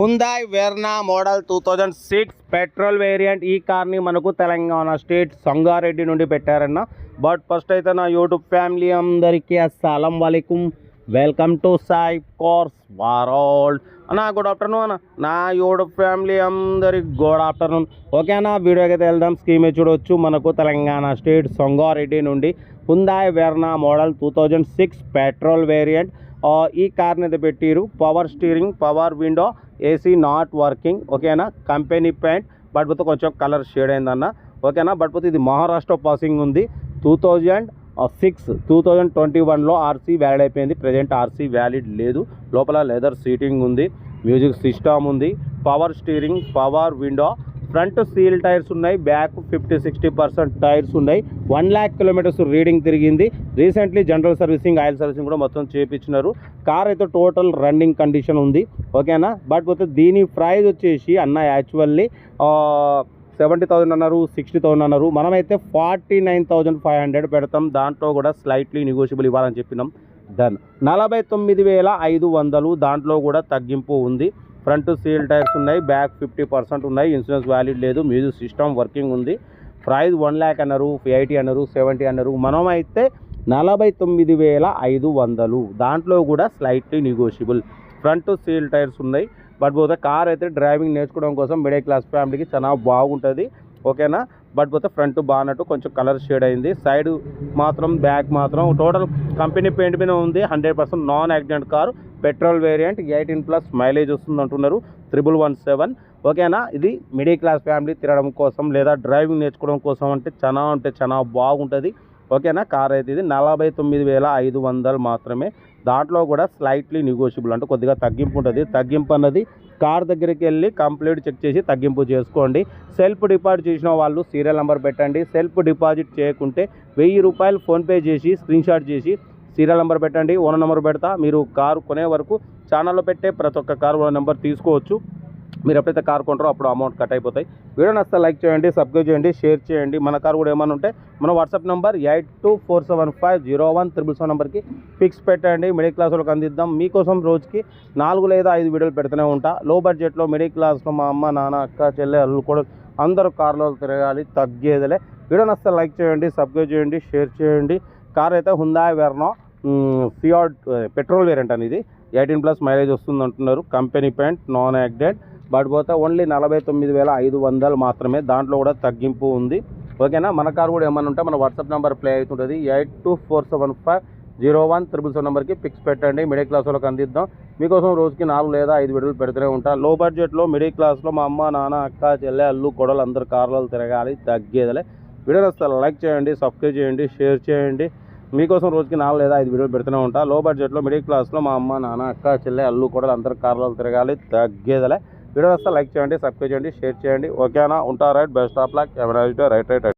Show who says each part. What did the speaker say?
Speaker 1: Hyundai Verna model two thousand six petrol variant ఈ కార్ని మనకు తెలంగాణ స్టేట్ సంగారెడ్డి నుండి పెట్టారన్న. బట్ ఫస్ట్ అయితే నా యూట్యూబ్ ఫ్యామిలీ అందరికీ అస్సలం వాలేకుమ్ welcome to Sai cars world అన్న గుడ్ ఆఫ్టర్నూన్ అన్న. నా యూట్యూబ్ ఫ్యామిలీ అందరికి గుడ్ ఆఫ్టర్నూన్ ఓకే అన్న వీడియోకి అయితే వెళ్దాం. స్కీమే చూడొచ్చు. మనకు తెలంగాణ స్టేట్ సంగారెడ్డి నుండి Hyundai Verna model two thousand six petrol variant ఈ కార్ని అయితే పెట్టిరు. Power steering power window AC not working ఓకేనా కంపెనీ పెయింట్ బట్ పోతే కొంచెం కలర్ షేడ్ అయిందన్న. ఓకేనా బట్ పోతే ఇది మహారాష్ట్ర పాసింగ్ ఉంది. Two thousand six two thousand twenty వన్లో ఆర్సీ వ్యాలిడ్ అయిపోయింది. ప్రజెంట్ ఆర్సీ వ్యాలిడ్ లేదు. లోపల లెదర్ సీటింగ్ ఉంది. మ్యూజిక్ సిస్టమ్ ఉంది. Power steering power window front seal tyres ఉన్నాయి back fifty sixty percent tyres ఉన్నాయి. వన్ ల్యాక్ కిలోమీటర్స్ రీడింగ్ తిరిగింది. Recently general servicing oil servicing కూడా మొత్తం చేయించినారు కార్ అయితే టోటల్ రన్నింగ్ కండిషన్ ఉంది ఓకేనా? బట్ పోతే దీని ప్రైజ్ వచ్చేసి అన్న యాక్చువల్లీ సెవెంటీ థౌసండ్ అన్నారు సిక్స్టీ థౌసండ్ అన్నారు. మనమైతే forty nine thousand five hundred పెడతాం. దాంట్లో కూడా స్లైట్లీ నెగోషియబుల్ ఇవ్వాలని చెప్పినాం. డన్ నలభై తొమ్మిది వేల ఐదు వందలు దాంట్లో కూడా తగ్గింపు ఉంది. ఫ్రంట్ సీల్ టైర్స్ ఉన్నాయి బ్యాక్ ఫిఫ్టీ పర్సెంట్ ఉన్నాయి ఇన్సూరెన్స్ వ్యాలిడ్ లేదు మ్యూజిక్ సిస్టమ్ వర్కింగ్ ఉంది. ప్రైస్ వన్ ల్యాక్ అన్నారు ఎయిటీ అన్నారు సెవెంటీ అన్నారు. మనం అయితే నలభై తొమ్మిది వేల ఐదు వందలు. దాంట్లో కూడా slightly negotiable front seal tyres ఉన్నాయి బట్ పోతే కార్ అయితే డ్రైవింగ్ నేర్చుకోవడం కోసం మిడిల్ క్లాస్ ఫ్యామిలీకి చాలా బాగుంటుంది ఓకేనా? బట్ పోతే ఫ్రంట్ బాగున్నట్టు కొంచెం కలర్ షేడ్ అయింది. సైడ్ మాత్రం బ్యాక్ మాత్రం టోటల్ కంపెనీ పెయింట్ మీద ఉంది hundred percent non accident car. Petrol variant eighteen plus mileage వస్తుంది అంటున్నారు. Triple one seven. ఓకేనా? ఇది మిడిల్ క్లాస్ ఫ్యామిలీ తిరగడం కోసం లేదా డ్రైవింగ్ నేర్చుకోవడం కోసం అంటే చాలా అంటే చాలా బాగుంటుంది. ఓకేనా? కార్ అయితే ఇది నలభై తొమ్మిది వేల ఐదు వందలు మాత్రమే. దాంట్లో కూడా స్లైట్లీ నెగోషియబుల్ అంటే కొద్దిగా తగ్గింపు ఉంటుంది. తగ్గింపు అన్నది కార్ దగ్గరికి వెళ్ళి కంప్లీట్ చెక్ చేసి తగ్గింపు చేసుకోండి. సెల్ఫ్ డిపాజిట్ చేసిన వాళ్ళు సీరియల్ నెంబర్ పెట్టండి. సెల్ఫ్ డిపాజిట్ చేయకుంటే వెయ్యి రూపాయలు ఫోన్పే చేసి స్క్రీన్షాట్ చేసి సీరియల్ నెంబర్ పెట్టండి ఓనర్ నెంబర్ పెడతా మీరు కారు కొనే వరకు ఛానల్లో పెట్టే ప్రతి ఒక్క కారు ఓనర్ నెంబర్ తీసుకోవచ్చు. మీరు ఎప్పుడైతే కార్ కొంటారో అప్పుడు అమౌంట్ కట్ అయిపోతాయి. వీడియో నచ్చితే లైక్ చేయండి సబ్స్క్రైబ్ చేయండి షేర్ చేయండి. మన కార్ కూడా ఏమైనా ఉంటే మన WhatsApp number eight two four seven five zero one triple seven నెంబర్కి ఫిక్స్ పెట్టండి. మిడిల్ క్లాస్ వాళ్ళకి అందిద్దాం. మీకోసం రోజుకి నాలుగు లేదా ఐదు వీడియోలు పెడుతూనే ఉంటా. లో బడ్జెట్లో మిడిల్ క్లాస్లో మా అమ్మ నాన్న అక్క చెల్లె అల్లు కూడా అందరూ కార్లో తిరగాలి తగ్గేదిలే. వీడియో నచ్చితే లైక్ చేయండి సబ్స్క్రైబ్ చేయండి షేర్ చేయండి. కార్ అయితే హుందాయ్ వెర్నో. ఫియాడ్ పెట్రోల్ వేరియంట్ అనేది ఎయిటీన్ ప్లస్ మైలేజ్ వస్తుంది అంటున్నారు. Company paint non accident but పోతే ఓన్లీ నలభై తొమ్మిది వేల ఐదు వందలు మాత్రమే. దాంట్లో కూడా తగ్గింపు ఉంది. ఓకేనా మన కార్ కూడా ఏమైనా ఉంటే మన వాట్సాప్ నెంబర్ ప్లే అవుతుంటుంది. Eight two four seven five zero one triple seven నెంబర్కి పిక్స్ పెట్టండి. మిడిల్ క్లాస్ వాళ్ళకి అందిద్దాం. మీకోసం రోజుకి నాలుగు లేదా ఐదు విడుదల పెడుతూనే ఉంటా. లో బడ్జెట్లో మిడిల్ క్లాస్లో మా అమ్మ నాన్న అక్క చెల్లె అల్లు కొడలు అందరు కార్లలో తిరగాలి తగ్గేదలే. వీడియో వస్తే లైక్ చేయండి సబ్స్క్రైబ్ చేయండి షేర్ చేయండి. మీకోసం రోజుకి నాలుగు లేదా ఐదు వీడియోలు పెడుతూనే ఉంటా. లో బడ్జెట్లో మిడిల్ క్లాస్లో మా అమ్మ నాన్న అక్క చెల్లె అల్లు కూడా అందరు కార్లలో తిరగాలి తగ్గేదలే. వీడియో వస్తే లైక్ చేయండి సబ్స్క్రైబ్ చేయండి షేర్ చేయండి. ఓకేనా ఉంటా రైట్ బెస్ట్ ఆఫ్ లక్ ఎవరైతే రైట్ రైట్